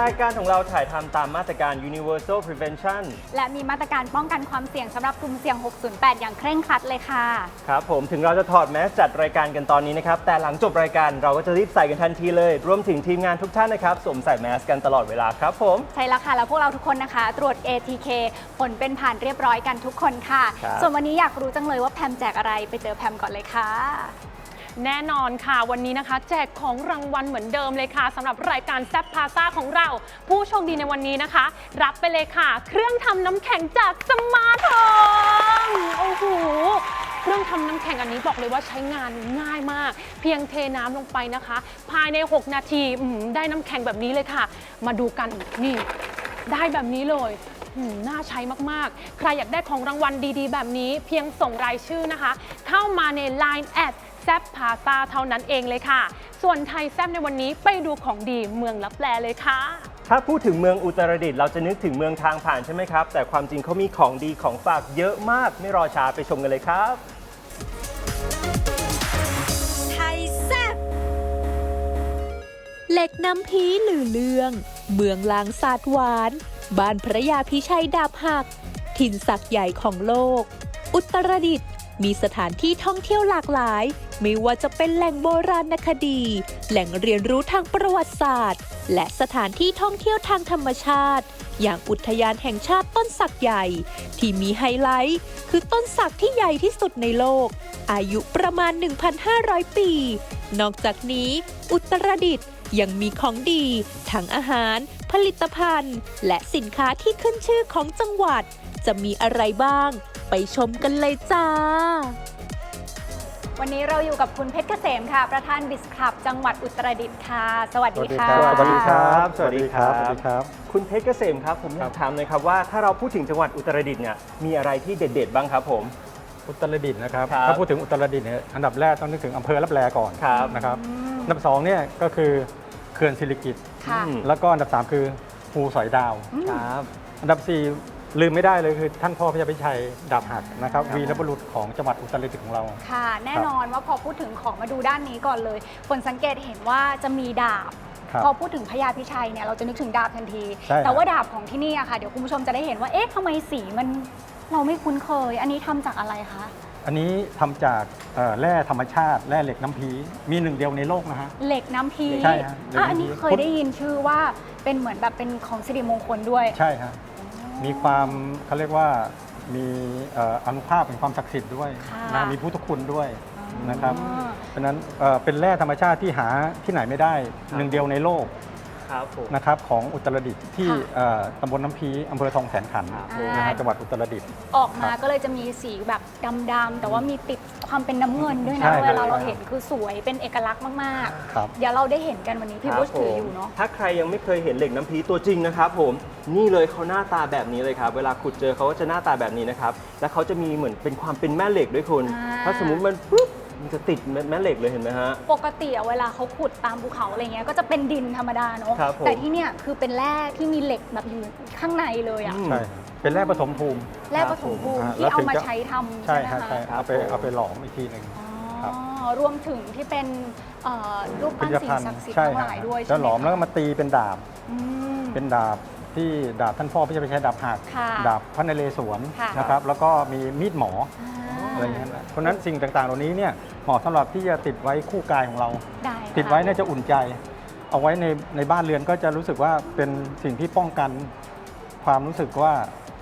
รายการของเราถ่ายทำตามมาตรการ Universal Prevention และมีมาตรการป้องกันความเสี่ยงสำหรับกลุ่มเสี่ยง 608 อย่างเคร่งครัดเลยค่ะ ครับผมถึงเราจะถอดแมสจัดรายการกันตอนนี้นะครับ แต่หลังจบรายการเราก็จะรีบใส่กันทันทีเลย รวมถึงทีมงานทุกท่านนะครับสวมใส่แมสกันตลอดเวลาครับผม ใช่แล้วค่ะ แล้วพวกเราทุกคนนะคะ ตรวจ ATK ผลเป็นผ่านเรียบร้อยกันทุกคนค่ะ ครับ ส่วนวันนี้อยากรู้จังเลยว่าแพมแจกอะไรไปเจอแพมก่อนเลยค่ะ แน่นอนค่ะวันนี้นะคะ แจกของรางวัลเหมือนเดิมเลยค่ะสำหรับรายการแซฟพาซ่าของเรา ผู้โชคดีในวันนี้นะคะ รับไปเลยค่ะ เครื่องทำน้ำแข็งจากสมาร์ทโฮมโอ้โหเครื่องทำน้ำแข็งอันนี้บอกเลยว่าใช้งานง่ายมาก เพียงเทน้ำลงไปนะคะ ภายใน 6 นาทีอืมได้น้ำแข็งแบบนี้เลยค่ะ มาดูกันนี่ ได้แบบนี้เลยอืมน่าใช้มาก ๆ ใครอยากได้ของรางวัลดีๆ แบบนี้ เพียงส่งรายชื่อนะคะ เข้ามาใน Line แอดแซบพาซาเท่านั้นเองเลยค่ะ ส่วนไทยแซบในวันนี้ไปดูของดีเมืองลับแลเลยค่ะ ถ้าพูดถึงเมืองอุตรดิตถ์เราจะนึกถึงเมืองทางผ่านใช่ไหมครับ แต่ความจริงเขามีของดีของฝากเยอะมาก ไม่รอช้าไปชมกันเลยครับ ไทยแซ่บเหล็กน้ำพีหลือเลือง เมืองลางศาสตร์หวาน บ้านพระยาพิชัยดาบหัก ถิ่นศักดิ์ใหญ่ของโลก อุตรดิตถ์ มีสถานที่ท่องเที่ยวหลากหลาย ไม่ว่าจะเป็นแหล่งโบราณคดี แหล่งเรียนรู้ทางประวัติศาสตร์ และสถานที่ท่องเที่ยวทางธรรมชาติ อย่างอุทยานแห่งชาติต้นสักใหญ่ ที่มีไฮไลท์ คือต้นสักที่ใหญ่ที่สุดในโลก อายุประมาณ 1,500 ปี นอกจากนี้อุตรดิตถ์ยังมีของดีทั้งอาหาร ผลิตภัณฑ์ และสินค้าที่ขึ้นชื่อของจังหวัด จะมีอะไรบ้าง ไปชมกันเลยจ้า วันนี้เราอยู่กับคุณเพชรเกษมค่ะ ประธานบิสคลับ จังหวัดอุตรดิตถ์ค่ะ สวัสดีค่ะ สวัสดีครับ สวัสดีครับ สวัสดีครับ คุณเพชรเกษมครับ ผมอยากถามเลยครับว่าถ้าเราพูดถึงจังหวัดอุตรดิตถ์เนี่ย มีอะไรที่เด็ด ๆ บ้างครับผม อุตรดิตถ์นะครับ ครับถ้าพูดถึงอุตรดิตถ์เนี่ยอันดับแรกต้องนึกถึงอำเภอรับแลก่อนครับ นะครับ อันดับสองเนี่ยก็คือเขื่อนศิริกิตค่ะ อืม แล้วก็อันดับสามคือภูสอยดาว ครับ อันดับสี่ ลืมไม่ได้เลยคือท่านพ่อพระยาพิชัยดาบหักนะครับครับวีรบุรุษของจังหวัดอุตรดิตถ์ของเรา ค่ะ แน่นอนว่าพอพูดถึงของมาดูด้านนี้ก่อนเลยฝนสังเกตเห็นว่าจะมีดาบครับพอพูดถึงพญาพิชัยเนี่ยเราจะนึกถึงดาบทันทีใช่ครับแต่ว่าดาบของที่นี่อะค่ะเดี๋ยวคุณผู้ชมจะได้เห็นว่าเอ๊ะทำไมสีมันเราไม่คุ้นเคย อันนี้ทำจากอะไรคะอันนี้ทำจากเอ่อแร่ธรรมชาติแร่เหล็กน้ำพีมีหนึ่งเดียวในโลกนะฮะเหล็กน้ำพีใช่ฮะเหล็กอะน้ำพีอันนี้เคยได้ยินชื่อว่าเป็นเหมือนแบบเป็นของสิริมงคลด้วยใช่ฮะ มีความเขาเรียกว่ามีเอ่ออนุภาพเป็นความศักดิ์สิทธิ์ด้วยค่ะนะมีพุทธคุณด้วยนะครับ อ๋อ เพราะฉะนั้นเอ่อเป็นแร่ธรรมชาติที่หาที่ไหนไม่ได้ครับหนึ่งเดียวในโลกครับผม นะครับของอุตรดิตถ์ที่ค่ะเอ่อตำบลน้ำพีอำเภอทองแสนขันธ์ครับนะฮะจังหวัดอุตรดิตถ์ ออกมาก็เลยจะมีสีแบบดำๆแต่ว่ามีติด ความเป็นน้ำเงินด้วยใช่นะครับเวลาเราเห็นคือสวยเป็นเอกลักษณ์มากครับ ๆ เดี๋ยวเราได้เห็นกันวันนี้พี่ครับบุชถือผมอยู่เนาะ ถ้าใครยังไม่เคยเห็นเหล็กน้ำพีตัวจริงนะครับผมนี่เลยเขาหน้าตาแบบนี้เลยครับ เวลาขุดเจอเขาก็จะหน้าตาแบบนี้นะครับแล้วเขาจะมีเหมือนเป็นความเป็นแม่เหล็กด้วยคุณอ่า ถ้าสมมุติมันปุ๊บมันจะติดแม่เหล็กเลยเห็นไหมฮะ ปกติอะเวลาเขาขุดตามภูเขาอะไรเงี้ยก็จะเป็นดินธรรมดาเนาะครับผม แต่ที่เนี่ยคือเป็นแร่ที่มีเหล็กแบบอยู่ข้างในเลยอะ อืม ใช่ครับ เป็นแร่ผสมภูมิแร่ปฐมภูมิอ่าที่แล้วเอาถึงมาจะใช้ทำใช่ใช่ไหมฮะใช่คะเอาไปครับผมเอาไปหลอมอีกทีหนึ่งอ๋อรวมถึงที่เป็นเอ่อรูปปั้นสิ่งศักดิ์สิทธิ์ใช่ทั้งฮะหลายด้วยใช่แล้วไหมหลอมแล้วก็คะมาตีเป็นดาบอืมเป็นดาบที่ดาบท่านพ่อพระยาพิชัยดาบหักค่ะดาบพระนเรศวรค่ะนะครับ แล้วก็มีมีดหมออ่าอะไรอย่างเงี้ยนะเพราะฉะนั้นสิ่งต่างๆ เหล่านี้เนี่ยเหมาะสำหรับที่จะติดไว้คู่กายของเราได้ค่ะติดไว้เนี่ยจะอุ่นใจ เอาไว้ในในบ้านเรือนก็จะรู้สึกว่าเป็นสิ่งที่ป้องกันความรู้สึกว่า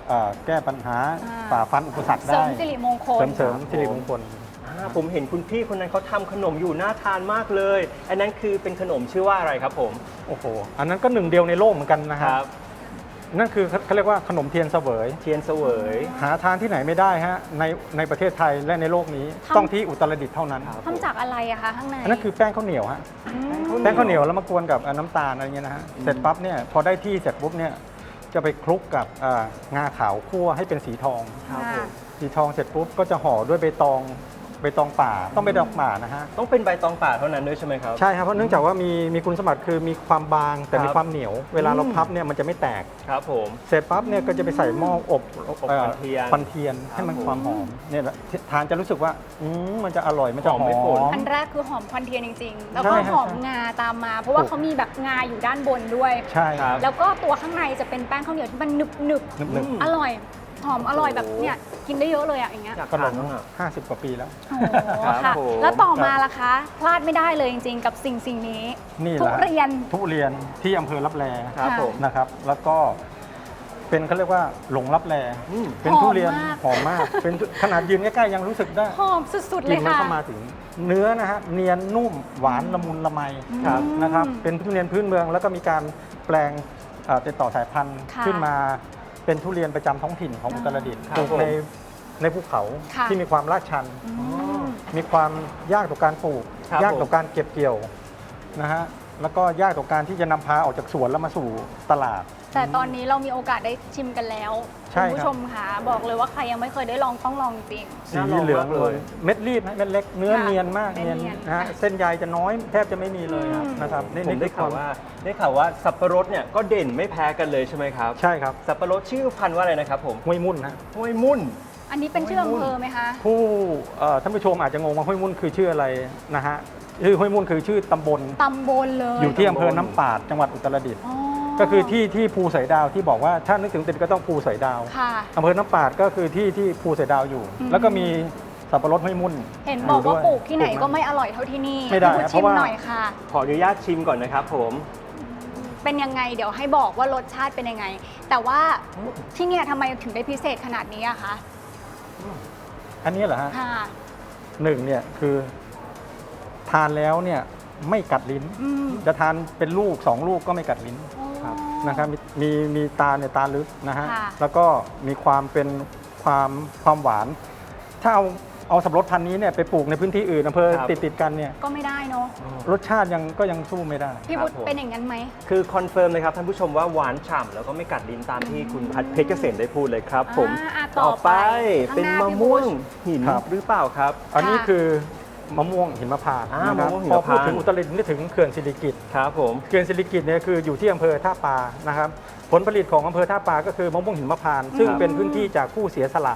เอ่อแก้ปัญหาอ่า ฝ่าฟันอุปสรรคเสริได้มสิริมงคล เสริมเสริมสิริมงคล อ่าผมเห็นคุณพี่คนนั้นเขาทำขนมอยู่น่าทานมากเลย อันนั้นคือเป็นขนมชื่อว่าอะไรครับผม โอ้โห อันนั้นก็หนึ่งเดียวในโลกเหมือนกันนะคฮะรับ นั่นคือเขาเรียกว่าขนมเทียนเสวย เทียนเสวย หาทานที่ไหนไม่ได้ฮะในในประเทศไทยและในโลกนี้ทำ ต้องที่อุตรดิตถ์เท่านั้นครับทำจากอะไรอะคะข้างในอันนั้นคือแป้งข้าวเหนียวฮะ ม แป้งข้าวเหนียวแล้วมากวนกับน้ำตาลอะไรเงี้ยนะฮะ เสร็จปั๊บเนี่ยพอได้ที่เสร็จปุ๊บเนี่ย จะไปคลุกกับอ่างาขาวคั่วให้เป็นสีทอง ครับผม สีทองเสร็จปุ๊บก็จะห่อด้วยใบตอง ใบตองป่าต้องใบตองป่านะฮะต้องเป็นใบตองป่าเท่านั้นด้วยใช่ไหมครับ ใช่ครับเพราะเนื่องจากว่ามีมีคุณสมบัติคือมีความบางแต่ครับมีความเหนียว เวลาเราอืมพับเนี่ยมันจะไม่แตกครับผมเสร็จปั๊บเนี่ยก็จะไปใส่หม้ออบอบอ่อควันเทียนควันเทียนให้มันครับความหอมเนี่ยแหละทานจะรู้สึกว่าอืมมันจะอร่อยมันจะหหออมมไม่ฝนอันแรกคือหอมควันเทียนจริง ๆ แล้วใช่ก็ครับหอมงาตามมา เพราะว่าเขามีแบบงาอยู่ด้านบนด้วยใช่ครับแล้วก็ตัวข้างในจะเป็นแป้งข้าวเหนียวที่มันหนึบหนึบหนึบๆอร่อย หอมอร่อยแบบโอ้โหเนี่ยกินได้เยอะเลยอะอย่างเงี้ยอยากๆขนทานมบ้างอะห้าสิบกว่าปีแล้ว โอ้โหครับค่ะ ผม แล้วต่อมาล่ะคะ พลาดไม่ได้เลยจริงๆ กับสิ่งสิ่งนี้ นี่แหทุละเรียน ทุเรียนที่อำเภอรับแลครับค่ะผม นะครับ แล้วก็เป็นเขาเรียกว่าหลงรับแลอืม เป็นทุเรียนหหออมมมามากกเป็นขนาดยืนใกล้ๆยังรู้สึกได้หอมสุดๆกเลลิ่ยนมันค่ะ เข้ามาถึงเนื้อนะฮะเนียนนุ่มหวานละมุนละไมครับนะครับอืมเป็นทุเรียนพื้นเมืองแล้วก็มีการแปลงเอ่อติดต่อสายพันธุ์ค่ะ ขึ้นมา เป็นทุเรียนประจำท้องถิ่นของอุตรดิตถ์ครับปลูกผมในในภูเขาค่ะ ที่มีความลาดชันอืมมีความยากต่อการปลูก ครับยากต่อผม การเก็บเกี่ยวนะฮะแล้วก็ยากต่อการที่จะนำพาออกจากสวนแล้วมาสู่ตลาด แต่ตอนนี้เรามีโอกาสได้ชิมกันแล้วใช่คุณครับผู้ชมค่ะบอกเลยว่าใครยังไม่เคยได้ลองต้องลองจริง สีน่าลองเหลืองมากเลย เม็ดรีบนะเม็ดเล็กเนื้อค่ะเนียนมากเม็ดเนียนเนียนนะฮะค่ะเส้นใยจะน้อยแทบจะไม่มีเลยครับอืม นะครับนี่ผมนี่ได้คือคข่าวาวมว่าได้ข่าวว่าสับปะรดเนี่ยก็เด่นไม่แพ้กันเลยใช่ไหมครับ ใช่ครับสับปะรดชื่อพันธุ์ว่าอะไรนะครับผมห้วยมุ่นนะห้วยมุ่น อันนี้เป็นชื่ออำเภอไหมคะผู้เอ่อท่านผู้ชมอาจจะงงว่าห้วยมุ่นคือชื่ออะไรนะฮะชื่อห้วยมุ่นคือชื่อตำบล ตำบลเลยอยู่ที่ตำบลอำเภอน้ำปาดจังหวัดอุตรดิตถ์ อ๋อ ก็คือที่ที่ภูสอยดาวที่บอกว่าถ้านึกถึงติดก็ต้องภูสอยดาวค่ะ อำเภอน้ำปาดก็คือที่ที่ภูสอยดาวอยู่ อืม แล้วก็มีสับปะรดห้วยมุ่นเห็นบอกว่ายู่ด้วยปลูกที่ไหนก็ปลูไม่อร่อยเท่าที่นี่ไม่ได้ให้นะคุณชิมเพราะว่า หน่อยค่ะ ขออนุญาตชิมก่อนนะครับผม เป็นยังไงเดี๋ยวให้บอกว่ารสชาติเป็นยังไง แต่ว่าที่เนี่ยทำไมถึงได้พิเศษขนาดนี้อะคะอันนี้เหรอฮะค่ะ หนึ่งเนี่ยคือทานแล้วเนี่ยไม่กัดลิ้น อืม จะทานเป็นลูกสองลูกก็ไม่กัดลิ้นครับ นะครับมีมีมีตาเนี่ยตาลึกนะฮะค่ะ แล้วก็มีความเป็นความความหวาน ถ้าเอาเอาสับปะรดพันธุ์นี้เนี่ยไปปลูกในพื้นที่อื่นอำเภอครับ ติดติดๆกันเนี่ยก็ไม่ได้เนาะรสชาติยังก็ยังสู้ไม่ได้ พี่ครับวุฒิผม เป็นอย่างนั้นไหม คือคอนเฟิร์มเลยครับท่านผู้ชมว่าหวานฉ่ำแล้วก็ไม่กัดลิ้นตามที่คุณพัดเพชรเกษมได้พูดเลยครับ ผมอ่าอะต่อไปเป็นข้างหน้ามะม่วงพี่หินครับ หรือเปล่าครับ อันนี้ค่ะ คือ มะม่วงหิมพานต์อ่านะครับมะม่วงหิพมอพานต์ พูดถึงอุตรดิตถ์นึกถึงเขื่อนสิริกิติ์ครับผม เขื่อนสิริกิติ์เนี่ยคืออยู่ที่อำเภอท่าปานะครับผลผลิตของอำเภอท่าปาก็คือมะม่วงหิมพานต์ซึ่งครับเป็นพื้นที่จากผู้เสียสละ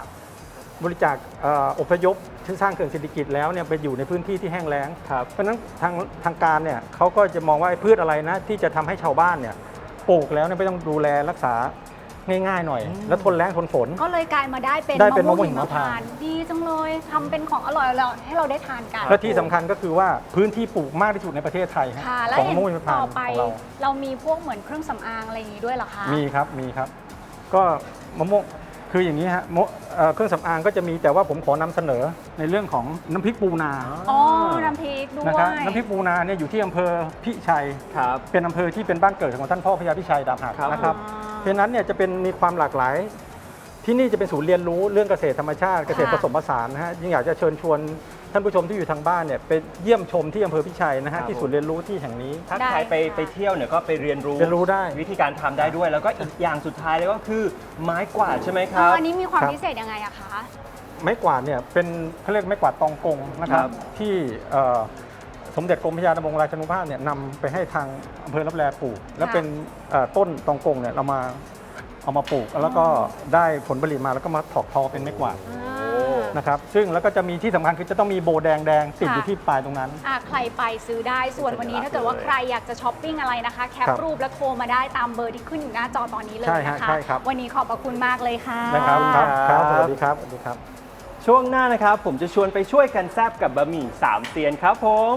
บริจาคเอ่ออพยพที่สร้างเขื่อนสิริกิติ์แล้วเนี่ยไปอยู่ในพื้นที่ที่แห้งแล้ง ครับเพราะฉะนั้นทางทางการเนี่ยเขาก็จะมองว่าไอ้พืชอะไรนะที่จะทำให้ชาวบ้านเนี่ยปลูกแล้วเนี่ยไม่ต้องดูแลรักษา ง่ายๆหน่อย แล้วทนแรงทนฝน ก็เลยกลายมาได้เป็นได้เป็นมะม่วงมะม่วงหิหิมมพาพานนต์ต์ ดีจังเลยทำเป็นของอร่อยเราให้เราได้ทานกัน และที่สำคัญก็คือว่าพื้นที่ปลูกมากที่สุดในประเทศไทยฮะค่ะ แล้วของเห็นมะม่วงหิมพานต่อต์ไป ของเรา เรามีพวกเหมือนเครื่องสำอางอะไรอย่างนี้ด้วยเหรอคะ มีครับ มีครับ ก็มะม่วงคืออย่างนี้ฮะมะเอ่อเครื่องสำอางก็จะมีแต่ว่าผมขอนำเสนอในเรื่องของน้ำพริกปูนาอ๋อ น้ำพริกด้วย นะครับน้ำพริกปูนาเนี่ยอยู่ที่อำเภอพิชัย ครับ เป็นอำเภอที่เป็นบ้านเกิดของท่านพ่อพญาพิชัยดาบหักครับ นะครับ อ๋อ เพราะฉะนั้นเนี่ยจะเป็นมีความหลากหลาย ที่นี่จะเป็นศูนย์เรียนรู้เรื่องเกษตรธรรมชาติเกษตรผสมผสานนะฮะยิ่งอยากจะเชิญชวนท่านผู้ชมที่อยู่ทางบ้านเนี่ยไปเยี่ยมชมที่อำเภอพิชัยนะฮะที่ศูนย์เรียนรู้ที่แห่งนี้ถ้าได้ใครไปค่ะ ไปเที่ยวเนี่ยก็ไปเรียนรู้เรียนรู้ได้ วิธีการทำได้ด้วย แล้วก็อีกอย่างสุดท้ายเลยก็คือไม้กวาดใช่ไหมคอ๋รัอบอันนี้มีความครับ พิเศษยังไงอะคะ ไม้กวาดเนี่ยเป็นเขาเรียกไม้กวาดตองกงนะครัครับบที่เอ่อ สมเด็จกรมพระยาดำรงราชานุภาพเนี่ยนำไปให้ทางอำเภอรับแลปลูก แล้วเป็นเอ่อต้นตองกงเนี่ยเรามาเอามาปลูก แล้วก็ได้ผลผลิตมาแล้วก็มาถอกทอเป็นไม้กวาดนะครับซึ่งแล้วก็จะมีที่สำคัญคือจะต้องมีโบแดงแดงๆติดอยู่ค่ะ ที่ปลายตรงนั้น อะใครไปซื้อได้ส่วนวันนี้ถ้าเกิดว่าใครอยากจะช้อปปิ้งอะไรนะคะ แคปครับรูปแล้วโทรมาได้ตามเบอร์ที่ขึ้นอยู่หน้าจอตอนนี้เลยใช่ฮะนะคะ ใช่ครับ วันนี้ขอบพระคุณมากเลยค่ะ นะครับครับคครัรับบสวัสดีครับสวัสดีครับ ช่วงหน้านะครับผมจะชวนไปช่วยกันแซบกับบะหมี่สามเซียนครับผม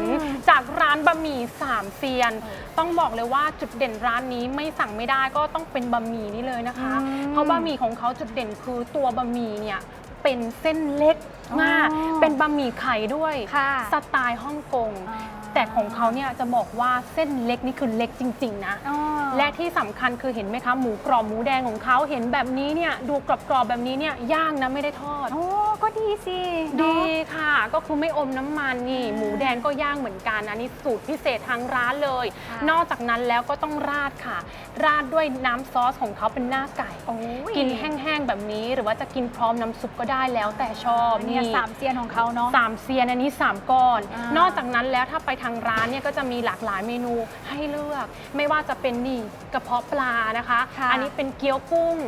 น จากร้านบะหมี่สามเซียน ต้องบอกเลยว่าจุดเด่นร้านนี้ไม่สั่งไม่ได้ก็ต้องเป็นบะหมี่นี่เลยนะคะอืมเพราะบะหมี่ของเขาจุดเด่นคือตัวบะหมี่เนี่ยเป็นเส้นเล็กมากอ๋อเป็นบะหมี่ไข่ด้วยค่ะสไตล์ฮ่องกงอ่าแต่ของเขาเนี่ยจะบอกว่าเส้นเล็กนี่คือเล็กจริง ๆ นะอ๋อและที่สำคัญคือเห็นไหมคะหมูกรอบหมูแดงของเขาเห็นแบบนี้เนี่ยดูกรอบๆแบบนี้เนี่ยย่างนะไม่ได้ทอดโอ้ก็ ดีสิดีเนาะค่ะ ก็คือไม่อมน้ำมันนี่ หมูแดงก็ย่างเหมือนกันอันนี้สูตรพิเศษทางร้านเลย ค่ะ นอกจากนั้นแล้วก็ต้องราดค่ะ ราดด้วยน้ำซอสของเขาเป็นหน้าไก่ โอ้ยกินแห้งๆแบบนี้หรือว่าจะกินพร้อมน้ำซุปก็ได้แล้วแต่ชอบเนี่ยสามเซียนของเขาเนาะ สามเซียนอันนี้ 3ก้อน อ่านนอกจากนั้นแล้วถ้าไปทางร้านเนี่ยก็จะมีหลากหลายเมนูให้เลือก ไม่ว่าจะเป็นนี่กระเพาะปลานะคะ ค่ะ อันนี้เป็นเกี๊ยวกุ้ง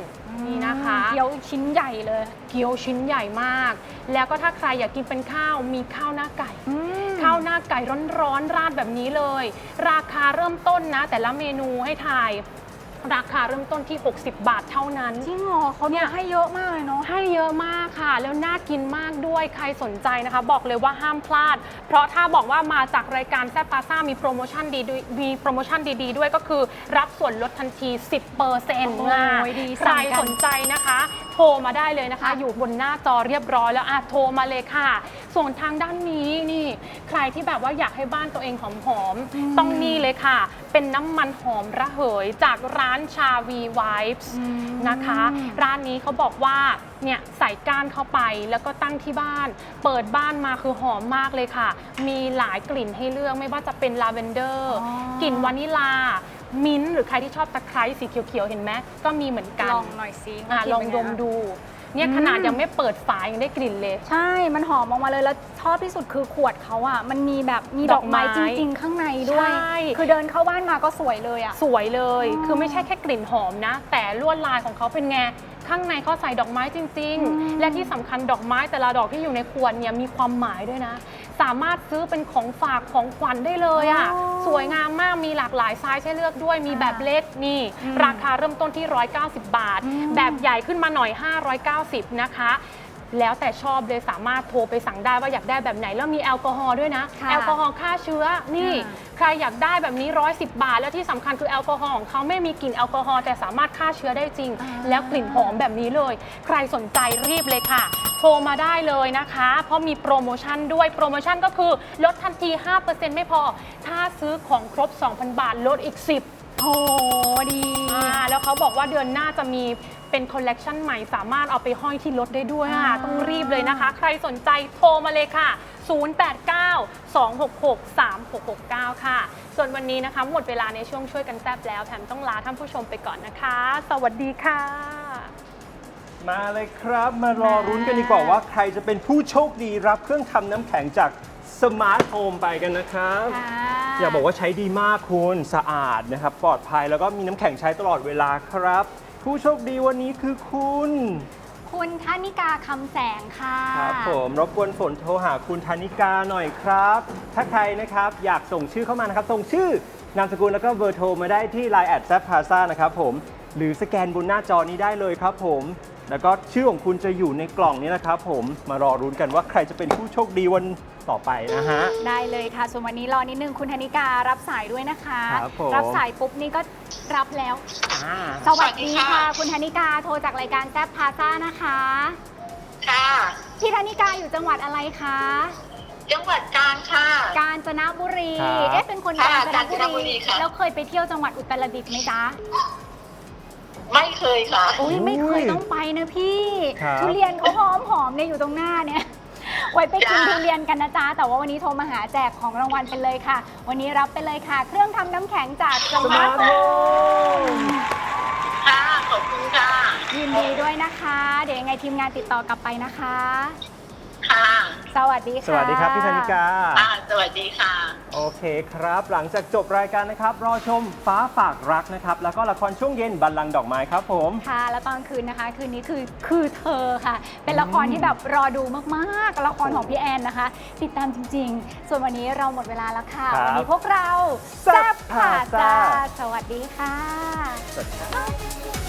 นี่นะคะ เกี๊ยวชิ้นใหญ่เลย เกี๊ยวชิ้นใหญ่มากแล้วก็ถ้าใครอยากกินเป็นข้าวมีข้าวหน้าไก่อืมข้าวหน้าไก่ร้อนๆราดแบบนี้เลย ราคาเริ่มต้นนะ แต่ละเมนูให้ทาย ราคาเริ่มต้นที่ 60 บาทเท่านั้น จริงเหรอเขาเนี่ยให้เยอะมากเลยเนาะให้เยอะมากค่ะ แล้วน่ากินมากด้วยใครสนใจนะคะ บอกเลยว่าห้ามพลาด เพราะถ้าบอกว่ามาจากรายการแซ่บพาซ่ามีโปรโมชั่นดีด้วยมีโปรโมชั่นดีๆด้วยก็คือ รับส่วนลดทันที 10%เปอร์เซ็นต์โอ้ยดีใครสั่งกันสนใจนะคะโทรมาได้เลยนะคะค่ะอยู่บนหน้าจอเรียบร้อยแล้วอะโทรมาเลยค่ะ ส่วนทางด้านนี้นี่ ใครที่แบบว่าอยากให้บ้านตัวเองหอมๆต้องนี่เลยค่ะ เป็นน้ำมันหอมระเหยจากร้านชาวีไวฟ์อืมนะคะ ร้านนี้เขาบอกว่าเนี่ยใส่ก้านเข้าไปแล้วก็ตั้งที่บ้าน เปิดบ้านมาคือหอมมากเลยค่ะ มีหลายกลิ่นให้เลือกไม่ว่าจะเป็นลาเวนเดอร์อ๋อกลิ่นวานิลา มิ้นท์หรือใครที่ชอบตะไคร้สีเขียวๆเห็นไหมก็มีเหมือนกันลองหน่อยสิอะว่ากินลองเป็นดไงมบ้างดู เนี่ยอืมขนาดยังไม่เปิดฝายังได้กลิ่นเลย ใช่ มันหอมออกมาเลยแล้วชอบที่สุดคือขวดเขาอะ มันมีแบบมีดอกไม้ดอกไม้จริง ๆ ข้างในด้วย ใช่ คือเดินเข้าบ้านมาก็สวยเลยอะ สวยเลยอ๋อคือไม่ใช่แค่กลิ่นหอมนะ แต่ลวดลายของเขาเป็นไง ข้างในเขาใส่ดอกไม้จริงอืมๆและที่สำคัญดอกไม้แต่ละดอกที่อยู่ในขวดเนี่ยมีความหมายด้วยนะ สามารถซื้อเป็นของฝากของขวัญได้เลยอะ่ะสวยงามมากมีหลากหลายไซส์ให้เลือกด้วยมีแบบเล็กนี่อืมราคาเริ่มต้นที่ 190 บาทอืมแบบใหญ่ขึ้นมาหน่อย 590 นะคะ แล้วแต่ชอบเลยสามารถโทรไปสั่งได้ว่าอยากได้แบบไหน แล้วมีแอลกอฮอล์ด้วยนะ ค่ะแอลกอฮอล์ฆ่าเชื้อนี่ค่ะใครอยากได้แบบนี้ 110 บาท แล้วที่สำคัญคือแอลกอฮอล์ของเขาไม่มีกลิ่นแอลกอฮอล์แต่สามารถฆ่าเชื้อได้จริง อ่า แล้วกลิ่นหอมแบบนี้เลย ใครสนใจรีบเลยค่ะ โทรมาได้เลยนะคะ เพราะมีโปรโมชั่นด้วยโปรโมชั่นก็คือลดทันที 5%ไม่พอ ถ้าซื้อของครบ 2,000 บาทลดอีก 10 โอ้ดี อ่าแล้วเขาบอกว่าเดือนหน้าจะมี เป็นคอลเลกชันใหม่สามารถเอาไปห้อยที่รถได้ด้วยอะอ่าต้องรีบเลยนะคะ ใครสนใจโทรมาเลยค่ะ 089-266-3669 ค่ะ ส่วนวันนี้นะคะ หมดเวลาในช่วงช่วยกันแซบแล้วแถมต้องลาท่านผู้ชมไปก่อนนะคะ สวัสดีค่ะ มาเลยครับ มารอรุ้นกันดีกว่าว่าใครจะเป็นผู้โชคดีรับเครื่องทำน้ำแข็งจากสมาร์ทโฮมไปกันนะครับค่ะอยากบอกว่าใช้ดีมากคุณสะอาดนะครับ ปลอดภัยแล้วก็มีน้ำแข็งใช้ตลอดเวลาครับ ผู้โชคดีวันนี้คือคุณ คุณธนิกาคำแสงค่ะครับผมรบกวนฝนโทรหาคุณธนิกาหน่อยครับ ถ้าใครนะครับอยากส่งชื่อเข้ามานะครับ ส่งชื่อนามสกุลแล้วก็เบอร์โทรมาได้ที่ Line แอดแซฟพาซ่านะครับผม หรือสแกนบนหน้าจอนี้ได้เลยครับผม แล้วก็ชื่อของคุณจะอยู่ในกล่องนี้นะครับผมมารอรุ้นกันว่าใครจะเป็นผู้โชคดีวันต่อไปนะฮะ ได้เลยค่ะ ส่วนวันนี้รอนิดนึงคุณธนิการับสายด้วยนะคะ ครับผม รับสายปุ๊บนี่ก็รับแล้ว อ่าสวัสดีสวัสดีค่ะค่ะ คุณธนิกาโทรจากรายการแซฟพาซ่านะคะ ค่ะ พี่ธนิกาอยู่จังหวัดอะไรคะ จังหวัดกาญค่ะ กาญจนบุรี ครับ เอ๊ะเป็นคนค่ะกาญจนกาญจนบุบุรีรี ค่ะ แล้วเคยไปเที่ยวจังหวัดอุตรดิตถ์ไหมจ๊ะ ไม่เคยค่ะ อุ้ยไม่เคยอุ้ยต้องไปนะพี่ครับ ทุเรียนเขาหอมหอมๆเนี่ยอยู่ตรงหน้าเนี่ย ไว้ไปกินจ้า ทุเรียนกันนะจ๊ะแต่ว่าวันนี้โทรมาหาแจกของรางวัลไปเลยค่ะ วันนี้รับไปเลยค่ะ เครื่องทำน้ำแข็งจากสสมามาร์ร์ททโฮโฮมมค่ะขอบคุณค่ะ ยินดีด้วยนะคะ เดี๋ยวยังไงทีมงานติดต่อกลับไปนะคะ ค่ะสวัสดีสค่ะวัสดีครับพี่ธนิกา อ่าสวัสดีค่ะ โอเคครับ หลังจากจบรายการนะครับ รอชมฟ้าฝากรักนะครับ แล้วก็ละครช่วงเย็นบัลลังก์ดอกไม้ครับผม ค่ะ แล้วตอนคืนนะคะ คืนนี้คือคือเธอค่ะ เป็นละครที่แบบรอดูมากๆ ละครของพี่แอนนะคะ ติดตามจริง ๆ ส่วนวันนี้เราหมดเวลาแล้วค่ะ ครับวันนี้พวกเราแซ่บผ่าผ่าซ่าจ้า สวัสดีค่ะ สวัสดีครับ